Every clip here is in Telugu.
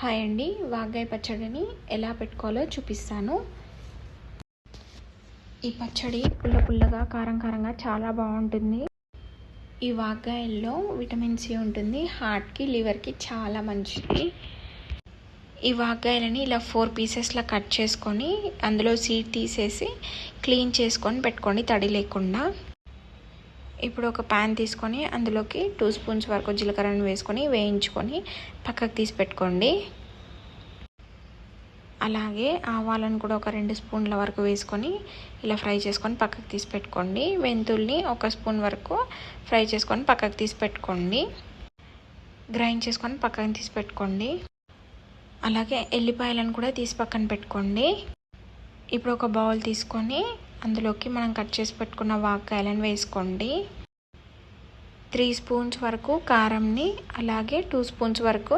హాయ్ అండి వాగ్గాయ పచ్చడిని ఎలా పెట్టుకోవాలో చూపిస్తాను. ఈ పచ్చడి పుల్ల పుల్లగా కారం కారంగా చాలా బాగుంటుంది. ఈ వాగ్గాయల్లో విటమిన్ సి ఉంటుంది హార్ట్కి లివర్కి చాలా మంచిది. ఈ వాగ్గాయలని ఇలా ఫోర్ పీసెస్లా కట్ చేసుకొని అందులో సీడ్ తీసేసి క్లీన్ చేసుకొని పెట్టుకోండి తడి లేకుండా. ఇప్పుడు ఒక ప్యాన్ తీసుకొని అందులోకి టూ స్పూన్స్ వరకు జీలకర్రను వేసుకొని వేయించుకొని పక్కకు తీసి పెట్టుకోండి. అలాగే ఆవాలను కూడా ఒక రెండు స్పూన్ల వరకు వేసుకొని ఇలా ఫ్రై చేసుకొని పక్కకు తీసి పెట్టుకోండి. మెంతుల్ని ఒక స్పూన్ వరకు ఫ్రై చేసుకొని పక్కకు తీసి పెట్టుకోండి. గ్రైండ్ చేసుకొని పక్కన తీసి పెట్టుకోండి. అలాగే ఎల్లిపాయలను కూడా తీసి పక్కన పెట్టుకోండి. ఇప్పుడు ఒక బౌల్ తీసుకొని అందులోకి మనం కట్ చేసి పెట్టుకున్న వాకాయలను వేసుకోండి. త్రీ స్పూన్స్ వరకు కారంని అలాగే టూ స్పూన్స్ వరకు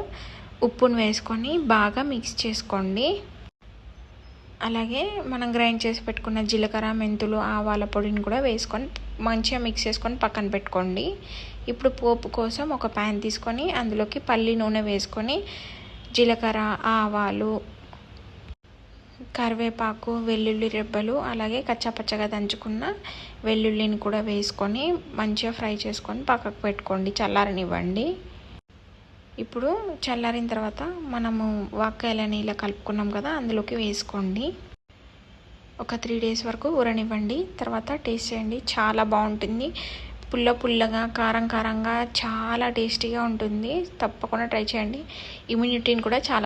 ఉప్పును వేసుకొని బాగా మిక్స్ చేసుకోండి. అలాగే మనం గ్రైండ్ చేసి పెట్టుకున్న జీలకర్ర మెంతులు ఆవాల పొడిని కూడా వేసుకొని మంచిగా మిక్స్ చేసుకొని పక్కన పెట్టుకోండి. ఇప్పుడు పోపు కోసం ఒక ప్యాన్ తీసుకొని అందులోకి పల్లి నూనె వేసుకొని జీలకర్ర ఆవాలు కరివేపాకు వెల్లుల్లి రెబ్బలు అలాగే కచ్చాపచ్చగా దంచుకున్న వెల్లుల్లిని కూడా వేసుకొని మంచిగా ఫ్రై చేసుకొని పక్కకు పెట్టుకోండి. చల్లారనివ్వండి. ఇప్పుడు చల్లారిన తర్వాత మనము వాక్కాయలని ఇలా కలుపుకున్నాం కదా అందులోకి వేసుకోండి. ఒక త్రీ డేస్ వరకు ఊరనివ్వండి. తర్వాత టేస్ట్ చేయండి. చాలా బాగుంటుంది. పుల్ల పుల్లగా కారం కారంగా చాలా టేస్టీగా ఉంటుంది. తప్పకుండా ట్రై చేయండి. ఇమ్యూనిటీని కూడా చాలా